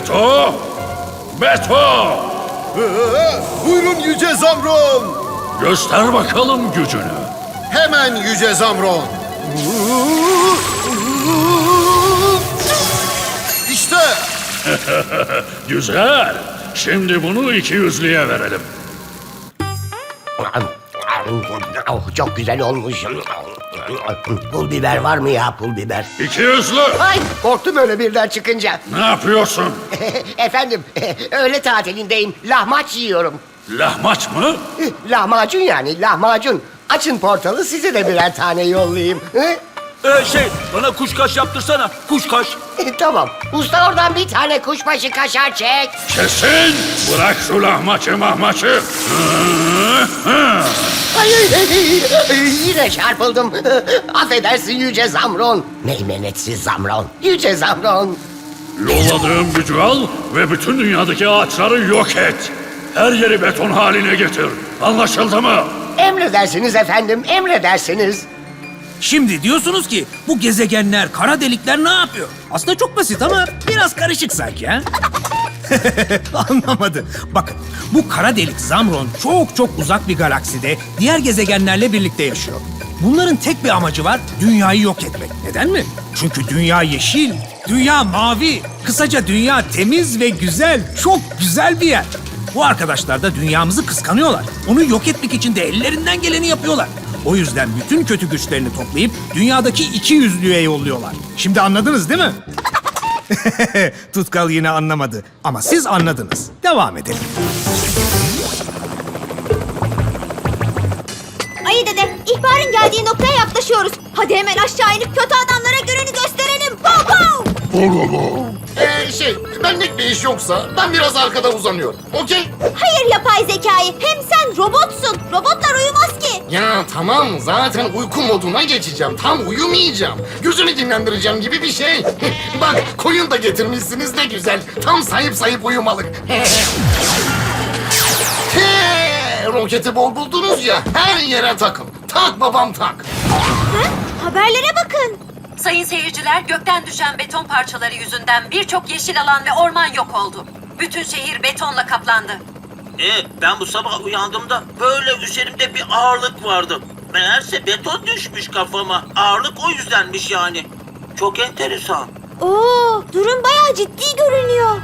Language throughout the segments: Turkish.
Beto! Beto! Ee, Buyurun Yüce Zamron. Göster bakalım gücünü. Hemen Yüce Zamron. İşte Güzel. Şimdi bunu iki yüzlüye verelim. Oh, çok güzel olmuş. Pul biber var mı ya pul biber? İki yüzlü! Ay korktum öyle birden çıkınca. Ne yapıyorsun? Efendim öğle tatilindeyim. Lahmaç yiyorum. Lahmaç mı? Lahmacun yani lahmacun. Açın portalı size de birer tane yollayayım. Ee, şey bana kuşkaş yaptırsana. Kuşkaş. tamam. Usta oradan bir tane kuşbaşı kaşar çek. Kesin! Bırak şu lahmacı mahmaçı. Hı, ay, yine çarpıldım. Affedersin Yüce Zamron. Meymenetsiz Zamron. Yüce Zamron. Yolladığım gücü al ve bütün dünyadaki ağaçları yok et. Her yeri beton haline getir. Anlaşıldı mı? Emredersiniz efendim, emredersiniz. Şimdi diyorsunuz ki bu gezegenler, kara delikler ne yapıyor? Aslında çok basit ama biraz karışık sanki ha? Anlamadı. Bakın bu kara delik Zamron çok çok uzak bir galakside diğer gezegenlerle birlikte yaşıyor. Bunların tek bir amacı var, dünyayı yok etmek. Neden mi? Çünkü dünya yeşil, dünya mavi. Kısaca dünya temiz ve güzel, çok güzel bir yer. Bu arkadaşlar da dünyamızı kıskanıyorlar. Onu yok etmek için de ellerinden geleni yapıyorlar. O yüzden bütün kötü güçlerini toplayıp dünyadaki iki yüzlüğe yolluyorlar. Şimdi anladınız değil mi? Tutkal yine anlamadı ama siz anladınız. Devam edelim. Ayı dede, ihbarın geldiği noktaya yaklaşıyoruz. Hadi hemen aşağı inip kötü adamlara gününü gösterelim. Pow pow! Ee, şey, benlik bir iş yoksa ben biraz arkada uzanıyorum. Okey? Hayır yapay zekayı. Hem sen robotsun. Robotlar uyumaz ki. Ya tamam zaten uyku moduna geçeceğim. Tam uyumayacağım. Gözümü dinlendireceğim gibi bir şey. Bak koyun da getirmişsiniz ne güzel. Tam sayıp sayıp uyumalık. He, Roketi bol buldunuz ya her yere takın. Tak babam tak. Ha? Haberlere bakın. Sayın seyirciler, gökten düşen beton parçaları yüzünden birçok yeşil alan ve orman yok oldu. Bütün şehir betonla kaplandı. Ee, ben bu sabah uyandığımda böyle üzerimde bir ağırlık vardı. Meğerse beton düşmüş kafama. Ağırlık o yüzdenmiş yani. Çok enteresan. Oo, durum bayağı ciddi görünüyor.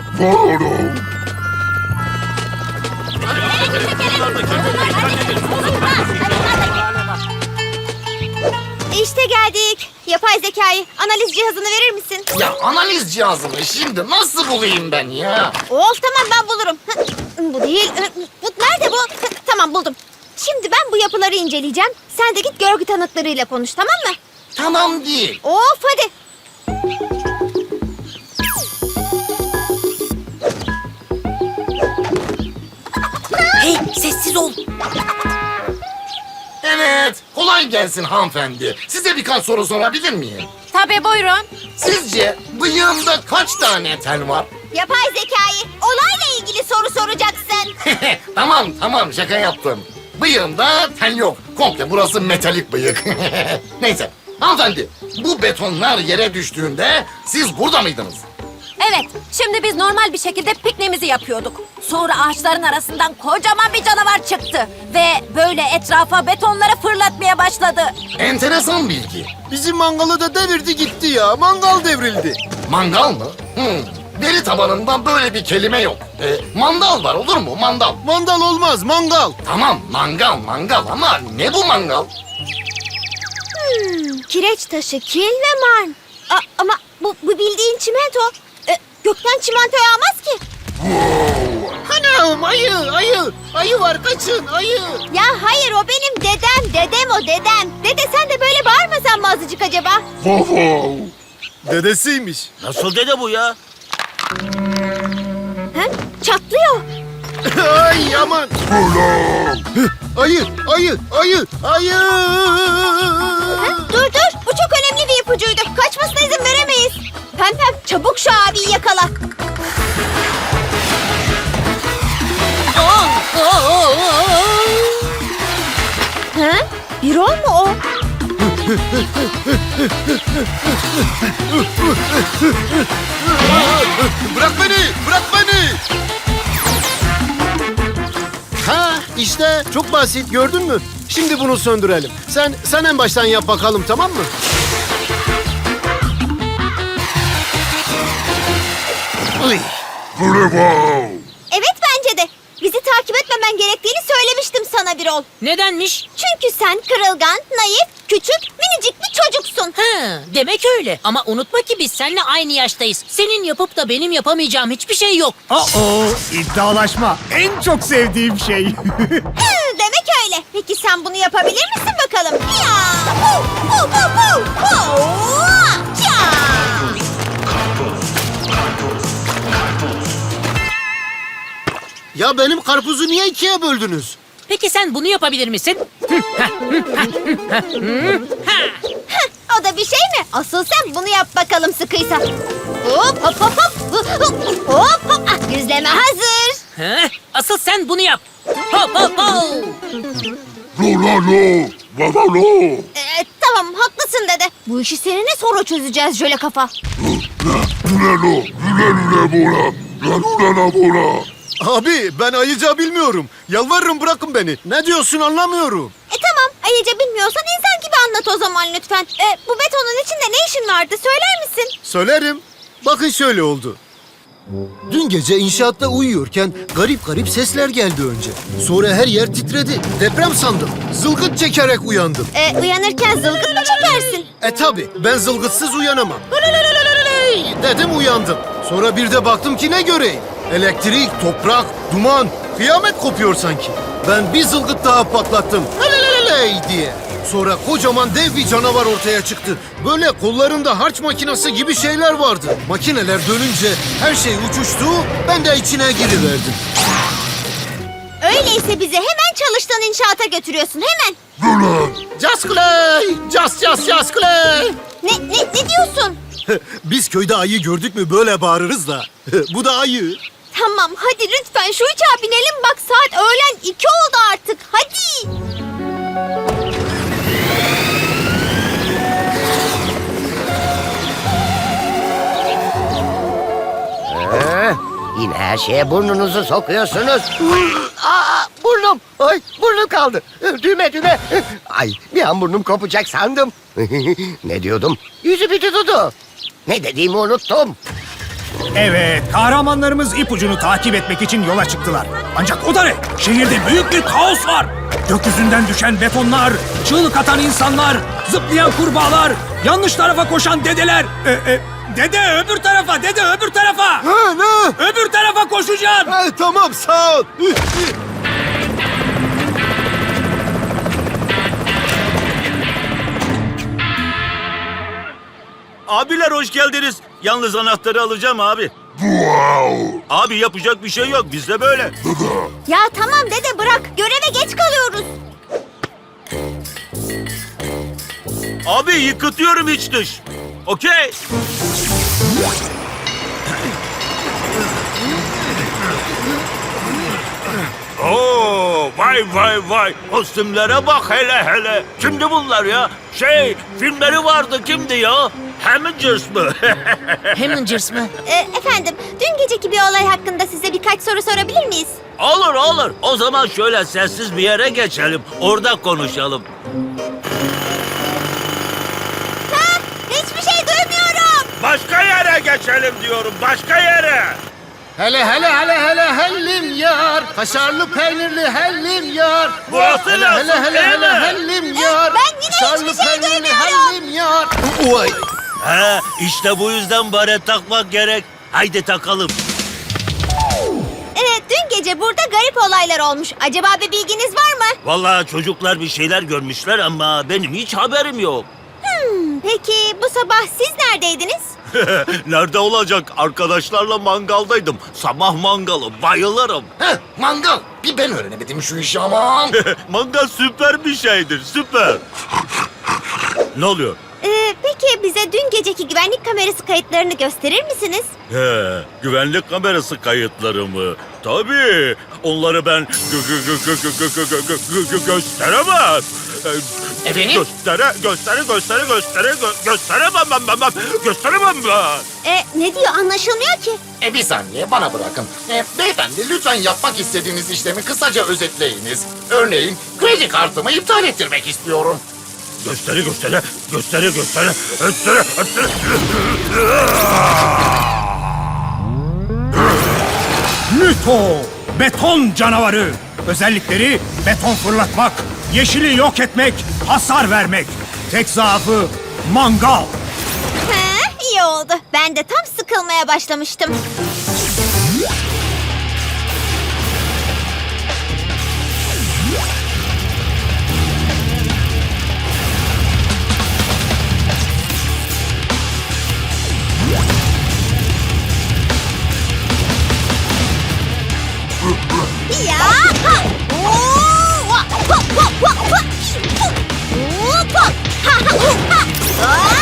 İşte geldik. Yapay zekayı analiz cihazını verir misin? Ya analiz cihazını şimdi nasıl bulayım ben ya? Of tamam ben bulurum. Hı, Bu değil. Bu nerede bu? Tamam buldum. Şimdi ben bu yapıları inceleyeceğim. Sen de git görgü tanıklarıyla konuş tamam mı? Tamam değil. Of hadi. Hey sessiz ol. Evet, kolay gelsin hanımefendi. Size birkaç soru sorabilir miyim? Tabii buyurun. Sizce bıyığımda kaç tane tel var? Yapay zekayı olayla ilgili soru soracaksın. tamam tamam şaka yaptım. Bıyığımda tel yok. Komple burası metalik bıyık. Neyse hanımefendi bu betonlar yere düştüğünde siz burada mıydınız? Evet, şimdi biz normal bir şekilde pikniğimizi yapıyorduk. Sonra ağaçların arasından kocaman bir canavar çıktı. Ve böyle etrafa betonları fırlatmaya başladı. Enteresan bilgi. bizim mangalı da devirdi gitti ya. Mangal devrildi. Mangal mı? Hmm. Veri tabanında böyle bir kelime yok. Ee, mandal var olur mu mandal? Mandal olmaz mangal. Tamam mangal mangal ama ne bu mangal? Hmm, kireç taşı, kil ve marn. A- ama bu, bu bildiğin çimento. Gökten çimento yağmaz ki. Anam ayı ayı. Ayı var kaçın ayı. Ya hayır o benim dedem. Dedem o dedem. Dede sen de böyle bağırmasan mı azıcık acaba? Dedesiymiş. Nasıl dede bu ya? Ha? Çatlıyor. Ay aman. ayı ayı ayı ayı. Ha? Dur dur bu çok önemli bir ipucuydu. Kaçmasına izin veremeyiz. Pempem çabuk şu abiyi yakala. Ha? Bir ol mu o? Bırak beni! Çok basit gördün mü? Şimdi bunu söndürelim. Sen sen en baştan yap bakalım tamam mı? Uy. Evet bence de. Bizi takip etmemen gerektiğini söylemiştim sana Birol. Nedenmiş? Çünkü sen kırılgan, naif, küçük, minicik bir çocuksun. Ha, demek öyle. Ama unutma ki biz seninle aynı yaştayız. Senin yapıp da benim yapamayacağım hiçbir şey yok. Oo, iddialaşma. En çok sevdiğim şey. Hı, demek öyle. Peki sen bunu yapabilir misin bakalım? Ya! Hu, hu, hu, hu, hu, ya! Ya benim karpuzu niye ikiye böldünüz? Peki sen bunu yapabilir misin? O da bir şey mi? Asıl sen bunu yap bakalım sıkıysa. Hop hop hop hop. Hop hop hop. Ah, yüzleme hazır. Ha? Asıl sen bunu yap. Hop hop hop. Ee, tamam haklısın dede. Bu işi seninle sonra çözeceğiz jöle kafa. Abi ben ayıca bilmiyorum. Yalvarırım bırakın beni. Ne diyorsun anlamıyorum. E tamam ayrıca bilmiyorsan insan gibi anlat o zaman lütfen. E, bu betonun içinde ne işin vardı söyler misin? Söylerim. Bakın şöyle oldu. Dün gece inşaatta uyuyorken garip garip sesler geldi önce. Sonra her yer titredi. Deprem sandım. Zılgıt çekerek uyandım. E, uyanırken zılgıt mı çekersin? E tabi ben zılgıtsız uyanamam. Dedim uyandım. Sonra bir de baktım ki ne göreyim. Elektrik, toprak, duman, kıyamet kopuyor sanki. Ben bir zılgıt daha patlattım. Heleleleley diye. Sonra kocaman dev bir canavar ortaya çıktı. Böyle kollarında harç makinesi gibi şeyler vardı. Makineler dönünce her şey uçuştu, ben de içine giriverdim. Öyleyse bizi hemen çalıştığın inşaata götürüyorsun hemen. Just, just, just Clay! Ne, ne, ne diyorsun? Biz köyde ayı gördük mü böyle bağırırız da. Bu da ayı. Tamam hadi lütfen şu uçağa binelim bak saat öğlen iki oldu artık hadi. Ha, yine her şeye burnunuzu sokuyorsunuz. Aa, burnum. Ay, burnum kaldı. Düğme düğme. Ay, bir an burnum kopacak sandım. ne diyordum? Yüzü bir tutudu. Ne dediğimi unuttum. Evet, kahramanlarımız ipucunu takip etmek için yola çıktılar. Ancak o da ne? Şehirde büyük bir kaos var. Gökyüzünden düşen betonlar, çığlık atan insanlar, zıplayan kurbağalar, yanlış tarafa koşan dedeler. E, e, dede öbür tarafa, dede öbür tarafa. Ha ne? Öbür tarafa koşacaksın. Ha, tamam sağ ol. Abiler hoş geldiniz. Yalnız anahtarı alacağım abi. Abi yapacak bir şey yok. Bizde böyle. Ya tamam dede bırak göreve geç kalıyoruz. Abi yıkıtıyorum iç dış. Okey. Oo, vay vay vay. Kostümlere bak hele hele. Kimdi bunlar ya? Şey, filmleri vardı kimdi ya? Hemingers mı? Hemingers mı? E, efendim dün geceki bir olay hakkında size birkaç soru sorabilir miyiz? olur olur. O zaman şöyle sessiz bir yere geçelim. Orada konuşalım. Ha, hiçbir şey duymuyorum. Başka yere geçelim diyorum. Başka yere. Hele hele hele hele hellim yar. Kaşarlı peynirli hellim yar. Burası hele, nasıl, hele hele hele hellim yar. ben yine Kaşarlı hiçbir şey peynirli duymuyorum. hellim yar. Oy. He, işte bu yüzden baret takmak gerek. Haydi takalım. Evet dün gece burada garip olaylar olmuş. Acaba bir bilginiz var mı? Vallahi çocuklar bir şeyler görmüşler ama benim hiç haberim yok. Hmm, peki bu sabah siz neredeydiniz? Nerede olacak? Arkadaşlarla mangaldaydım. Sabah mangalı. Bayılırım. Heh, mangal. Bir ben öğrenemedim şu işi aman. Mangal süper bir şeydir. Süper. ne oluyor? Ee, peki bize dün geceki güvenlik kamerası kayıtlarını gösterir misiniz? He, güvenlik kamerası kayıtları mı? Tabii. Onları ben gö- gö- gö- gö- gö- gö- gö- gö- gö- gö- gösteremem. Efendim? Göstere, göstere, göstere, göstere, gö- gösteremem ben, ben, ben, gösteremem ben. E ne diyor anlaşılmıyor ki. E bir saniye bana bırakın. E, beyefendi lütfen yapmak istediğiniz işlemi kısaca özetleyiniz. Örneğin kredi kartımı iptal ettirmek istiyorum. Göstere, göstere, göstere, göstere, göstere, göstere. Lüto, beton canavarı. Özellikleri beton fırlatmak, yeşili yok etmek, hasar vermek. Tek zaafı mangal. He, iyi oldu. Ben de tam sıkılmaya başlamıştım. Ha!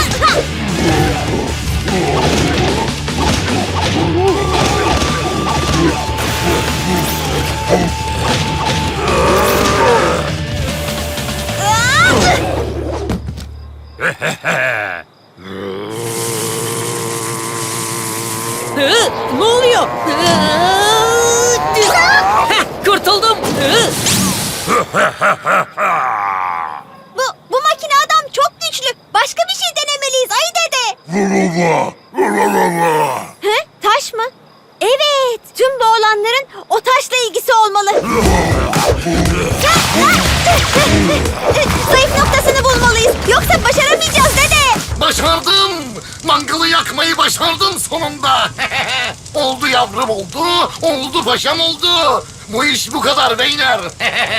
Paşam oldu. Bu iş bu kadar beyler.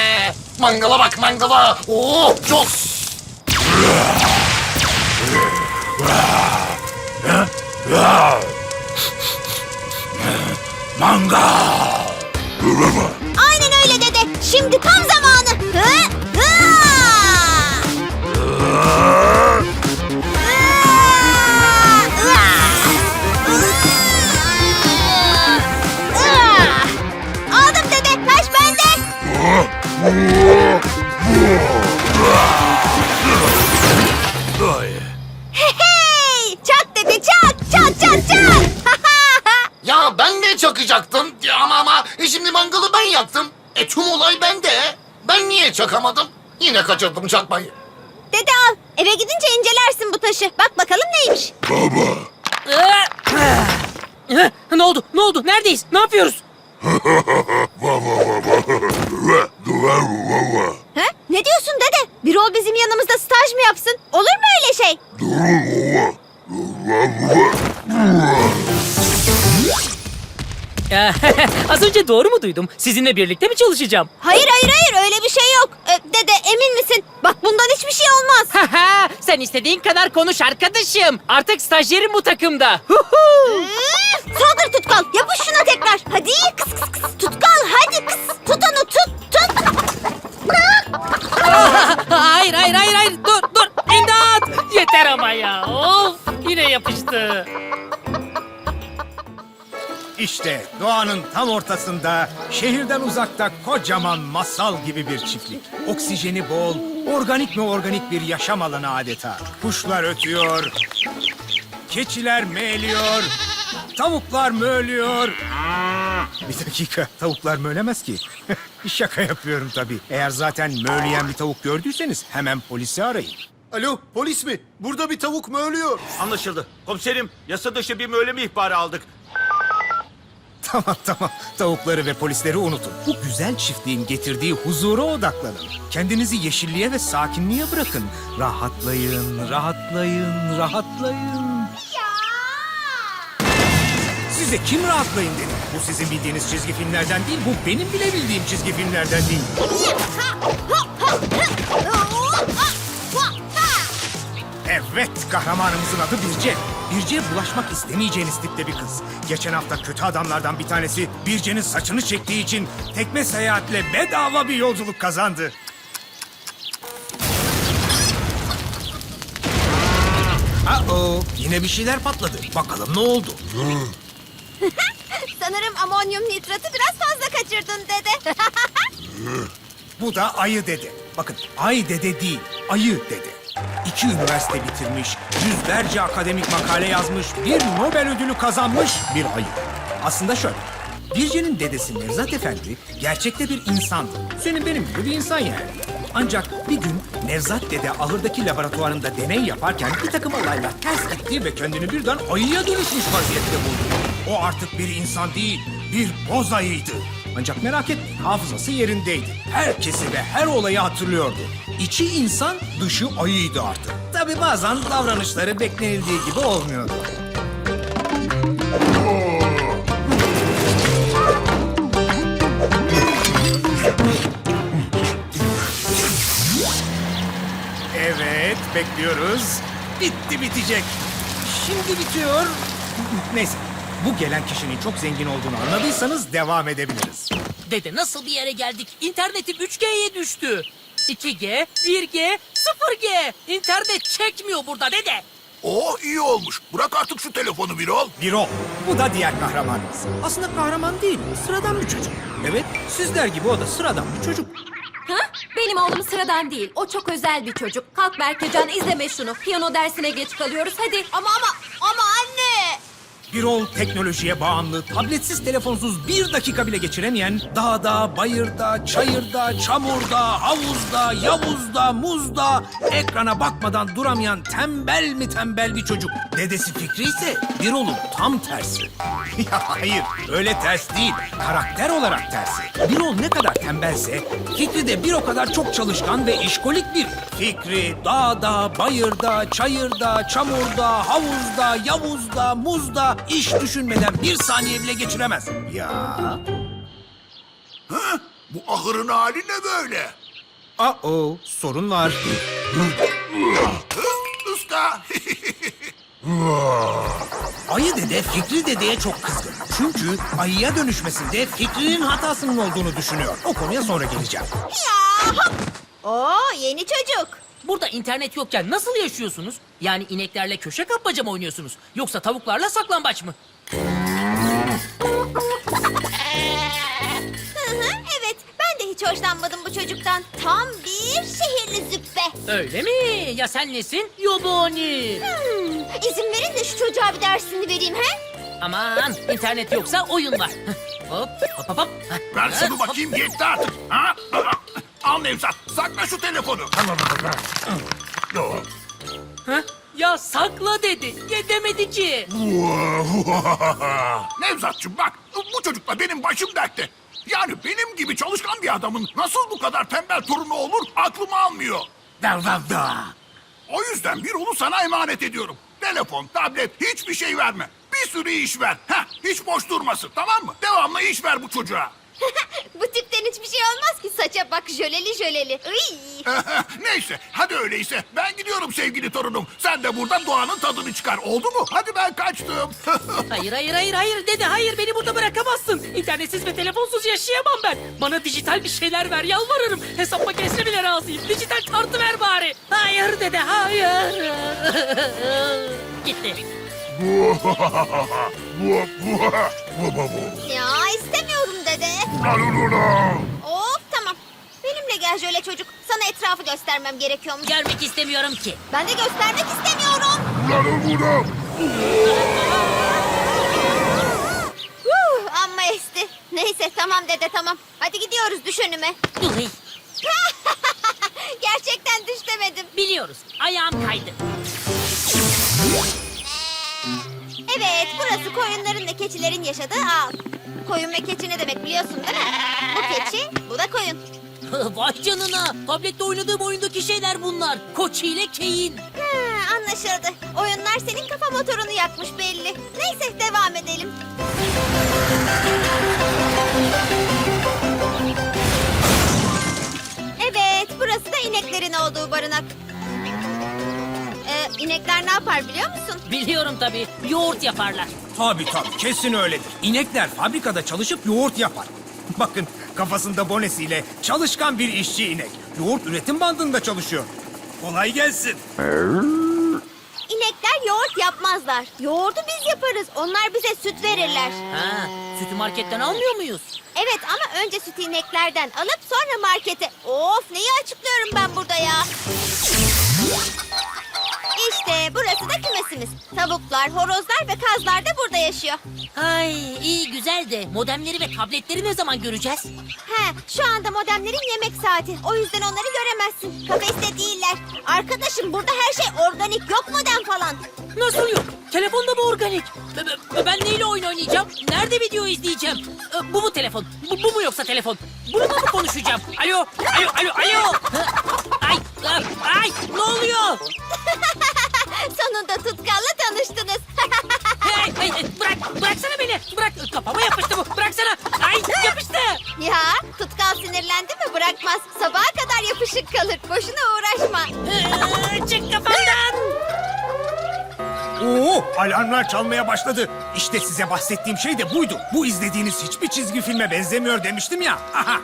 mangala bak mangala. Oh çok. Mangal. Aynen öyle dede. Şimdi tam zamanı. Hı? Hı! Ay. Hey! Çak dede çak. Çak çak çak. Ya ben de çakacaktım Ya ama ama e şimdi mangalı ben yaktım. E tüm olay bende. Ben niye çakamadım? Yine kaçırdım çakmayı. dede al. Eve gidince incelersin bu taşı. Bak bakalım neymiş. Hı, Ne oldu? Ne oldu? Neredeyiz? Ne yapıyoruz? He? Ne diyorsun dede? Bir ol bizim yanımızda staj mı yapsın? Olur mu öyle şey? Ya, Az önce doğru mu duydum? Sizinle birlikte mi çalışacağım? Hayır hayır hayır öyle bir şey yok. Ee, dede emin misin? Bak bundan hiçbir şey olmaz. Haha, Sen istediğin kadar konuş arkadaşım. Artık stajyerim bu takımda. Huhu. Üf, Saldır tutkal. Yapış şuna tekrar. Hadi kıs kıs kıs. Tutkal hadi kıs. Tut onu tut tut. hayır hayır hayır hayır. Dur dur. İmdat. Yeter ama ya. Of. Yine yapıştı. İşte doğanın tam ortasında, şehirden uzakta kocaman masal gibi bir çiftlik. Oksijeni bol, organik mi organik bir yaşam alanı adeta. Kuşlar ötüyor, keçiler meğliyor, tavuklar möğlüyor. Bir dakika, tavuklar möğlemez ki. Şaka yapıyorum tabii. Eğer zaten möğleyen bir tavuk gördüyseniz hemen polisi arayın. Alo polis mi? Burada bir tavuk mu ölüyor? Anlaşıldı. Komiserim, yasa dışı bir möyleme ihbarı aldık. Tamam tamam. Tavukları ve polisleri unutun. Bu güzel çiftliğin getirdiği huzura odaklanın. Kendinizi yeşilliğe ve sakinliğe bırakın. Rahatlayın, rahatlayın, rahatlayın. Size kim rahatlayın dedi. Bu sizin bildiğiniz çizgi filmlerden değil, bu benim bile bildiğim çizgi filmlerden değil. Evet, kahramanımızın adı Birce. Birce'ye bulaşmak istemeyeceğiniz tipte bir kız. Geçen hafta kötü adamlardan bir tanesi Birce'nin saçını çektiği için tekme seyahatle bedava bir yolculuk kazandı. Aa, yine bir şeyler patladı. Bakalım ne oldu? Sanırım amonyum nitratı biraz fazla kaçırdın dede. Bu da Ayı Dede. Bakın Ay Dede değil, Ayı Dede. İki üniversite bitirmiş, yüzlerce akademik makale yazmış, bir Nobel ödülü kazanmış bir ayı. Aslında şöyle, Birce'nin dedesi Nevzat Efendi gerçekte bir insandı. Senin benim gibi bir insan yani. Ancak bir gün Nevzat Dede ahırdaki laboratuvarında deney yaparken bir takım olaylar ters gitti ve kendini birden ayıya dönüşmüş vaziyette buldu. O artık bir insan değil, bir boz ayıydı. Ancak merak etmeyin hafızası yerindeydi. Herkesi ve her olayı hatırlıyordu. İçi insan, dışı ayıydı artık. Tabi bazen davranışları beklenildiği gibi olmuyordu. Evet, bekliyoruz. Bitti bitecek. Şimdi bitiyor. Neyse, bu gelen kişinin çok zengin olduğunu anladıysanız devam edebiliriz. Dede nasıl bir yere geldik? İnternetim 3G'ye düştü. 2G, 1G, 0G. İnternet çekmiyor burada dede. Oh iyi olmuş. Bırak artık şu telefonu Birol. Birol, bu da diğer kahramanımız. Aslında kahraman değil, sıradan bir çocuk. Evet, sizler gibi o da sıradan bir çocuk. Ha? Benim oğlum sıradan değil. O çok özel bir çocuk. Kalk Berkecan izleme şunu. Piyano dersine geç kalıyoruz. Hadi. Ama ama ama anne. Birol teknolojiye bağımlı, tabletsiz telefonsuz bir dakika bile geçiremeyen, dağda, bayırda, çayırda, çamurda, havuzda, yavuzda, muzda, ekrana bakmadan duramayan tembel mi tembel bir çocuk. Dedesi Fikri ise Birol'un tam tersi. ya hayır, öyle ters değil, karakter olarak tersi. Birol ne kadar tembelse, Fikri de bir o kadar çok çalışkan ve işkolik bir. Fikri dağda, bayırda, çayırda, çamurda, havuzda, yavuzda, muzda iş düşünmeden bir saniye bile geçiremez. Ya. Bu ahırın hali ne böyle? Aa, sorun var. Usta. Ayı dede Fikri dedeye çok kızgın. Çünkü ayıya dönüşmesinde Fikri'nin hatasının olduğunu düşünüyor. O konuya sonra geleceğim. Ya. hop. Oo yeni çocuk. Burada internet yokken nasıl yaşıyorsunuz? Yani ineklerle köşe kapmaca mı oynuyorsunuz? Yoksa tavuklarla saklambaç mı? Hı hı, evet ben de hiç hoşlanmadım bu çocuktan. Tam bir şehirli züppe. Öyle mi? Ya sen nesin? Yobani. Hmm, izin verin de şu çocuğa bir dersini vereyim he. Aman internet yoksa oyun var. hop hop hop hop. Ver şunu bakayım yetti artık. Ha? Al Nevzat sakla şu telefonu. Ha? Ya sakla dedi. Ye demedi ki. Nevzatçım bak bu çocukla benim başım dertte. Yani benim gibi çalışkan bir adamın nasıl bu kadar tembel torunu olur aklım almıyor. O yüzden bir onu sana emanet ediyorum. Telefon, tablet hiçbir şey verme. Bir sürü iş ver. Heh, hiç boş durmasın tamam mı? Devamlı iş ver bu çocuğa. Bu tipten hiçbir şey olmaz ki saça bak jöleli jöleli. Iy. Neyse hadi öyleyse ben gidiyorum sevgili torunum. Sen de burada doğanın tadını çıkar oldu mu? Hadi ben kaçtım. Hayır hayır hayır hayır dede hayır beni burada bırakamazsın. İnternetsiz ve telefonsuz yaşayamam ben. Bana dijital bir şeyler ver yalvarırım. Hesap makinesine bile razıyım. Dijital kartı ver bari. Hayır dede hayır. Gitti. Ya istemiyorum dede. Of tamam. Benimle gel jöle çocuk. Sana etrafı göstermem gerekiyormuş. Gelmek istemiyorum ki. Ben de göstermek istemiyorum. Huh, amma esti. Neyse tamam dede tamam. Hadi gidiyoruz düş önüme. Uy, Gerçekten düş demedim. Biliyoruz. Ayağım kaydı. Evet burası koyunların ve keçilerin yaşadığı ağ. Koyun ve keçi ne demek biliyorsun değil mi? Bu keçi, bu da koyun. Vay canına. Tablette oynadığım oyundaki şeyler bunlar. Koçi ile Keyin. Ha, anlaşıldı. Oyunlar senin kafa motorunu yakmış belli. Neyse devam edelim. Evet, burası da ineklerin olduğu barınak. Ee, inekler ne yapar biliyor musun? Biliyorum tabii. Yoğurt yaparlar. Tabii tabii kesin öyledir. İnekler fabrikada çalışıp yoğurt yapar. Bakın kafasında bonesiyle çalışkan bir işçi inek. Yoğurt üretim bandında çalışıyor. Kolay gelsin. İnekler yoğurt yapmazlar. Yoğurdu biz yaparız. Onlar bize süt verirler. Ha, sütü marketten almıyor muyuz? Evet ama önce sütü ineklerden alıp sonra markete. Of neyi açıklıyorum ben burada ya? İşte burası da kümesimiz. Tavuklar, horozlar ve kazlar da burada yaşıyor. Ay iyi güzel de modemleri ve tabletleri ne zaman göreceğiz? He, şu anda modemlerin yemek saati. O yüzden onları göremezsin. Kafeste değiller. Arkadaşım burada her şey organik. Yok modem falan. Nasıl yok? Telefonda mı organik? Be- be- Ben neyle oyun oynayacağım? Nerede video izleyeceğim? Ee, Bu mu telefon? Bu, bu mu yoksa telefon? Bununla mı konuşacağım? Alo, alo, alo, alo. Ha, Ay, ay, ay, ne oluyor? Sonunda Tutkal'la tanıştınız. Hey, ay, ay, bırak, bıraksana beni. Bırak, kafama yapıştı bu. Bıraksana. Ay, yapıştı. ya Tutkal sinirlendi mi bırakmaz. Sabaha kadar yapışık kalır. Boşuna uğraşma. Ee, Çık kafamdan. Oo, alarmlar çalmaya başladı. İşte size bahsettiğim şey de buydu. Bu izlediğiniz hiçbir çizgi filme benzemiyor demiştim ya. Aha.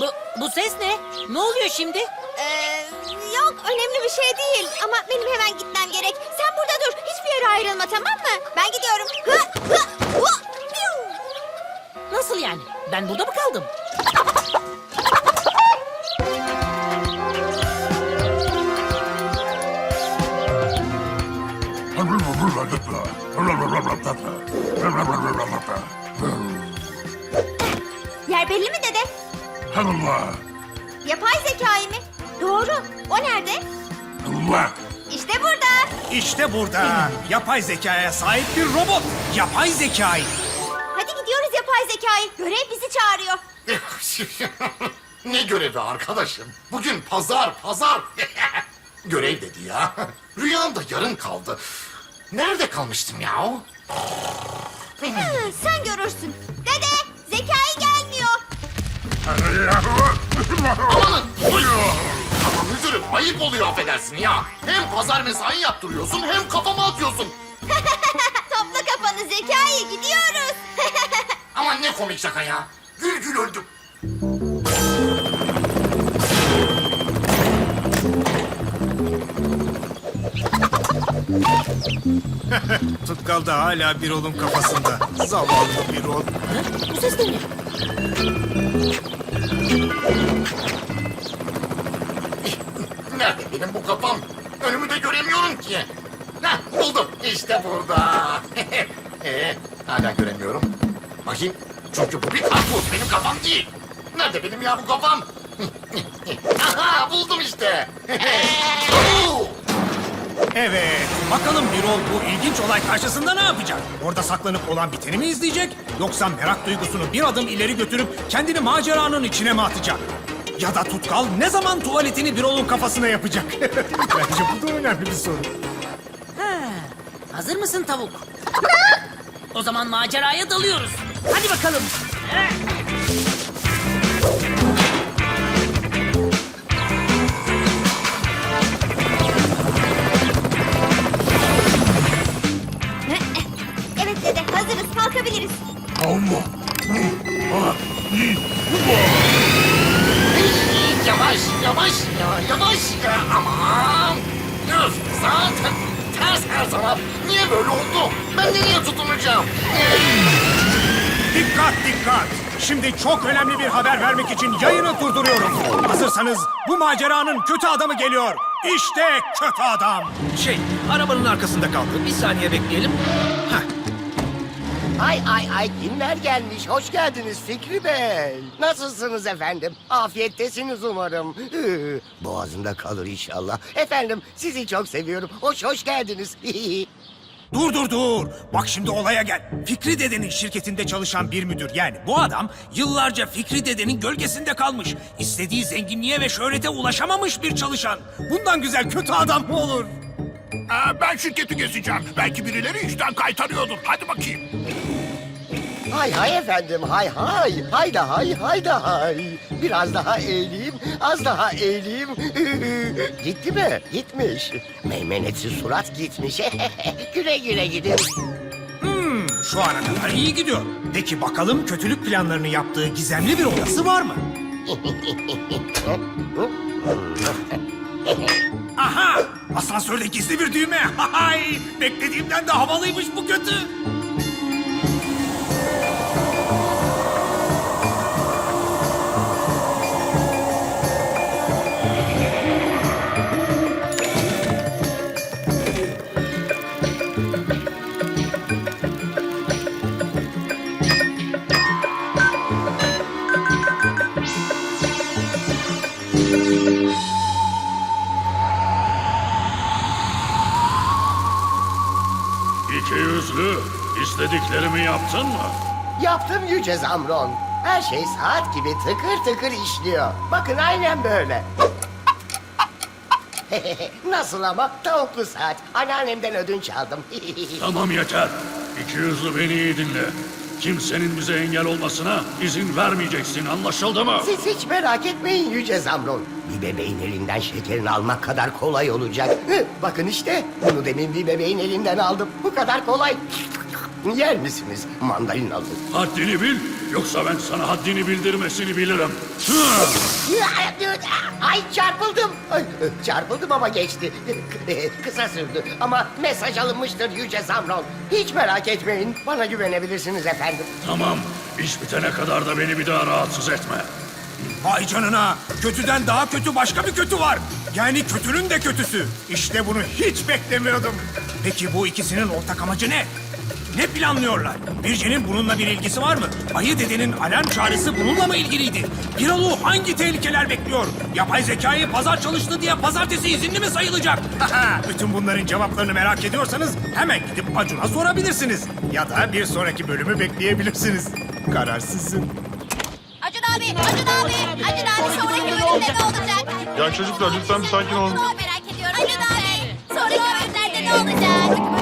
Bu, bu ses ne? Ne oluyor şimdi? Ee, yok önemli bir şey değil. Ama benim hemen gitmem gerek. Sen burada dur. Hiçbir yere ayrılma tamam mı? Ben gidiyorum. Hı, hı, hu, piu. Nasıl yani? Ben burada mı kaldım? Yer belli mi dede? Yapay zekayı mı? Doğru. O nerede? İşte burada. İşte burada yapay zekaya sahip bir robot. Yapay zekayı. Hadi gidiyoruz yapay zekayı. Görev bizi çağırıyor. ne görevi arkadaşım? Bugün pazar, pazar. Görev dedi ya. Rüyamda yarım kaldı. Nerede kalmıştım ya? Hı, sen görürsün. Dede, zekayı gelmiyor. Amanın! Müdürüm ayıp oluyor affedersin ya. Hem pazar mesai yaptırıyorsun hem kafama atıyorsun. Topla kafanı zekayı gidiyoruz. Aman ne komik şaka ya. Gül gül öldüm. Tutkal da hala bir olun kafasında. Zavallı bir ol. Bu ses de ne? Benim bu kafam? Önümü de göremiyorum ki. Heh, buldum. İşte burada. ee, hala göremiyorum. Bakayım. Çünkü bu bir karpuz. Benim kafam değil. Nerede benim ya bu kafam? Aha buldum işte. Evet, bakalım Birol bu ilginç olay karşısında ne yapacak? Orada saklanıp olan biteni mi izleyecek? Yoksa merak duygusunu bir adım ileri götürüp kendini maceranın içine mi atacak? Ya da Tutkal ne zaman tuvaletini Birol'un kafasına yapacak? Bence bu da önemli bir soru. Ha, hazır mısın tavuk? o zaman maceraya dalıyoruz. Hadi bakalım. evet dede, hazırız. Kalkabiliriz. Yavaş, yavaş, ya, yavaş ya. Aman. Öf, zaten ters her zaman. Niye böyle oldu? Ben nereye tutunacağım? Dikkat dikkat! Şimdi çok önemli bir haber vermek için yayını durduruyorum. Hazırsanız bu maceranın kötü adamı geliyor. İşte kötü adam. Şey, arabanın arkasında kaldı. Bir saniye bekleyelim. Ay ay ay kimler gelmiş? Hoş geldiniz Fikri Bey. Nasılsınız efendim? Afiyettesiniz umarım. Hı, Boğazında kalır inşallah. Efendim sizi çok seviyorum. Hoş hoş geldiniz. Dur dur dur. Bak şimdi olaya gel. Fikri dedenin şirketinde çalışan bir müdür. Yani bu adam yıllarca Fikri dedenin gölgesinde kalmış. İstediği zenginliğe ve şöhrete ulaşamamış bir çalışan. Bundan güzel kötü adam mı olur? Ben şirketi gezeceğim. Belki birileri işten kaytarıyordur. Hadi bakayım. hay hay efendim hay hay. Hay da hay hay da hay. Biraz daha eğileyim. Az daha eğileyim. Gitti mi? Gitmiş. Meymenetsiz surat gitmiş. güle güle gidin. Hmm, şu ana kadar iyi gidiyor. Peki bakalım kötülük planlarını yaptığı gizemli bir odası var mı? Aha! Asansörde gizli bir düğme. Hay! Beklediğimden de havalıymış bu kötü. İstediklerimi yaptın mı? Yaptım Yüce Zamron. Her şey saat gibi tıkır tıkır işliyor. Bakın aynen böyle. Nasıl ama? Tavuklu saat. Anneannemden ödünç aldım. Tamam yeter. İki yüzlü beni iyi dinle. Kimsenin bize engel olmasına izin vermeyeceksin anlaşıldı mı? Siz hiç merak etmeyin Yüce Zamron. Bir bebeğin elinden şekerini almak kadar kolay olacak. Bakın işte bunu demin bir bebeğin elinden aldım. Bu kadar kolay. Yer misiniz mandalinalı? Haddini bil yoksa ben sana haddini bildirmesini bilirim. Ay çarpıldım. Ay, çarpıldım ama geçti. Kısa sürdü ama mesaj alınmıştır Yüce Zamron. Hiç merak etmeyin. Bana güvenebilirsiniz efendim. Tamam iş bitene kadar da beni bir daha rahatsız etme. Vay canına. Kötüden daha kötü başka bir kötü var. Yani kötünün de kötüsü. İşte bunu hiç beklemiyordum. Peki bu ikisinin ortak amacı ne? Ne planlıyorlar? Birce'nin bununla bir ilgisi var mı? Ayı dedenin alarm çağrısı bununla mı ilgiliydi? Piralu hangi tehlikeler bekliyor? Yapay zekayı pazar çalıştı diye pazartesi izinli mi sayılacak? Bütün bunların cevaplarını merak ediyorsanız hemen gidip Acun'a sorabilirsiniz. Ya da bir sonraki bölümü bekleyebilirsiniz. Kararsızım. Acun abi, Acun abi, Acun abi sonraki bölümde ne olacak? Ya çocuklar lütfen bir sakin olun. Acun abi, sonraki bölümlerde ne olacak?